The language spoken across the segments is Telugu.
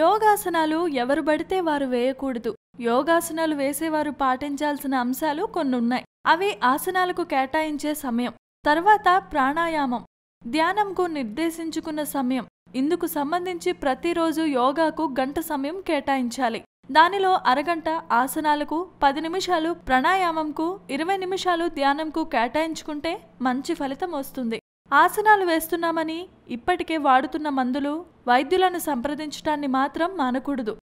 యోగాసనాలు ఎవరు పడితే వారు వేయకూడదు. యోగాసనాలు వేసేవారు పాటించాల్సిన అంశాలు కొన్నున్నాయి. అవి ఆసనాలకు కేటాయించే సమయం. తర్వాత ప్రాణాయామం. ధ్యానంకు నిర్దేశించుకున్న సమయం. ఇందుకు సంబంధించి ప్రతిరోజు యోగాకు గంట సమయం కేటాయించాలి. దానిలో అరగంట ఆసనాలకు పది నిమిషాలు ప్రాణాయామంకు ఇరవై నిమిషాలు ధ్యానంకు కేటాయించుకుంటే మంచి ఫలితం వస్తుంది. ఆసనాలు వేస్తున్నామని ఇప్పటికే వాడుతున్న మందులు వైద్యులను సంప్రదించటాన్ని మాత్రం మానకూడదు.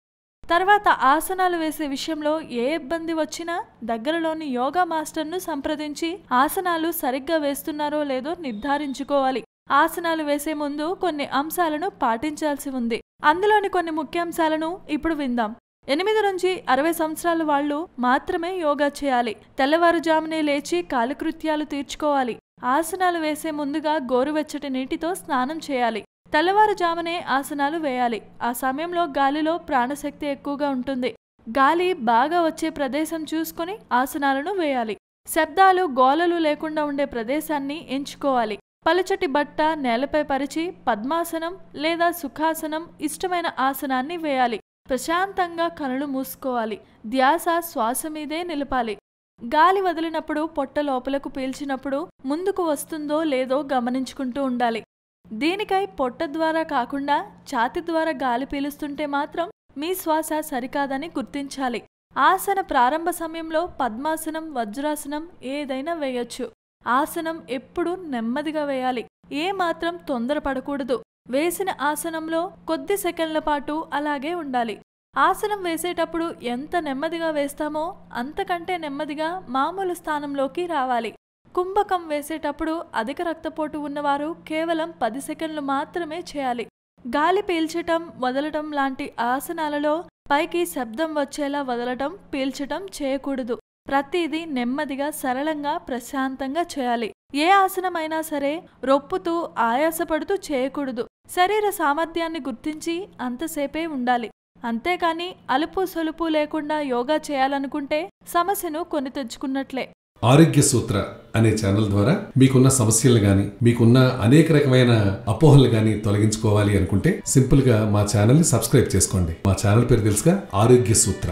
తర్వాత ఆసనాలు వేసే విషయంలో ఏ ఇబ్బంది వచ్చినా దగ్గరలోని యోగా మాస్టర్ను సంప్రదించి ఆసనాలు సరిగ్గా వేస్తున్నారో లేదో నిర్ధారించుకోవాలి. ఆసనాలు వేసే ముందు కొన్ని అంశాలను పాటించాల్సి ఉంది. అందులోని కొన్ని ముఖ్యాంశాలను ఇప్పుడు విందాం. ఎనిమిది నుంచి అరవై సంవత్సరాల వాళ్ళు మాత్రమే యోగా చేయాలి. తెల్లవారుజామునే లేచి కాలకృత్యాలు తీర్చుకోవాలి. ఆసనాలు వేసే ముందుగా గోరువెచ్చటి నీటితో స్నానం చేయాలి. తెల్లవారుజామునే ఆసనాలు వేయాలి. ఆ సమయంలో గాలిలో ప్రాణశక్తి ఎక్కువగా ఉంటుంది. గాలి బాగా వచ్చే ప్రదేశం చూసుకుని ఆసనాలను వేయాలి. శబ్దాలు గోలలు లేకుండా ఉండే ప్రదేశాన్ని ఎంచుకోవాలి. పలుచటి బట్ట నేలపై పరిచి పద్మాసనం లేదా సుఖాసనం ఇష్టమైన ఆసనాన్ని వేయాలి. ప్రశాంతంగా కనులు మూసుకోవాలి. ధ్యాస శ్వాస మీదే నిలపాలి. గాలి వదిలినప్పుడు పొట్ట లోపలకు పీల్చినప్పుడు ముందుకు వస్తుందో లేదో గమనించుకుంటూ ఉండాలి. దీనికై పొట్ట ద్వారా కాకుండా ఛాతి ద్వారా గాలి పీలుస్తుంటే మాత్రం మీ శ్వాస సరికాదని గుర్తించాలి. ఆసన ప్రారంభ సమయంలో పద్మాసనం వజ్రాసనం ఏదైనా వేయొచ్చు. ఆసనం ఎప్పుడూ నెమ్మదిగా వేయాలి. ఏ మాత్రం తొందరపడకూడదు. వేసిన ఆసనంలో కొద్ది సెకండ్ల పాటు అలాగే ఉండాలి. ఆసనం వేసేటప్పుడు ఎంత నెమ్మదిగా వేస్తామో అంతకంటే నెమ్మదిగా మామూలు స్థానంలోకి రావాలి. కుంభకం వేసేటప్పుడు అధిక రక్తపోటు ఉన్నవారు కేవలం పది సెకండ్లు మాత్రమే చేయాలి. గాలి పీల్చటం వదలటం లాంటి ఆసనాలలో పైకి శబ్దం వచ్చేలా వదలటం పీల్చటం చేయకూడదు. ప్రతిదీ నెమ్మదిగా సరళంగా ప్రశాంతంగా చేయాలి. ఏ ఆసనమైనా సరే రొప్పుతూ ఆయాసపడుతూ చేయకూడదు. శరీర సామర్థ్యాన్ని గుర్తించి అంతసేపే ఉండాలి. అంతేకాని అలుపు సొలుపు లేకుండా యోగా చేయాలనుకుంటే సమస్యను కొని తెచ్చుకున్నట్లే. ఆరోగ్య సూత్ర అనే ఛానల్ ద్వారా మీకున్న సమస్యలు గాని మీకున్న అనేక రకమైన అపోహలు గాని తొలగించుకోవాలి అనుకుంటే సింపుల్గా మా ఛానల్ని సబ్స్క్రైబ్ చేసుకోండి. మా ఛానల్ పేరు తెలుసుగా ఆరోగ్య సూత్ర.